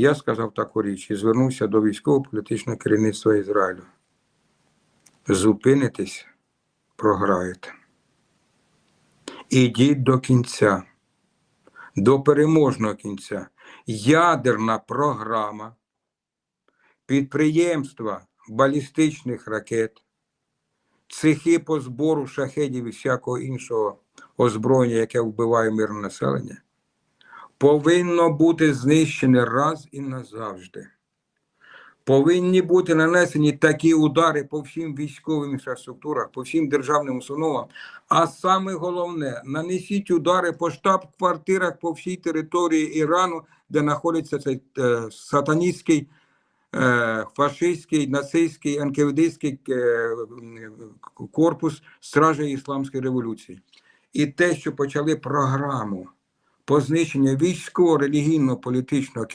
Я сказав таку річ і звернувся до військово-політичного керівництва Ізраїлю. Зупинитесь, програєте. Ідіть до кінця, до переможного кінця. Ядерна програма підприємства балістичних ракет, цехи по збору шахедів і всякого іншого озброєння, яке вбиває мирне населення, повинно бути знищене раз і назавжди. Повинні бути нанесені такі удари по всім військовим інфраструктурах, по всім державним установам. А саме головне, нанесіть удари по штаб-квартирах по всій території Ірану, де знаходиться цей е, сатаністський, е, фашистський, нацистський, анкевидистський е, корпус Стражі Ісламської революції. І те, що почали програму по знищенню військово-релігійно-політичного керівництва,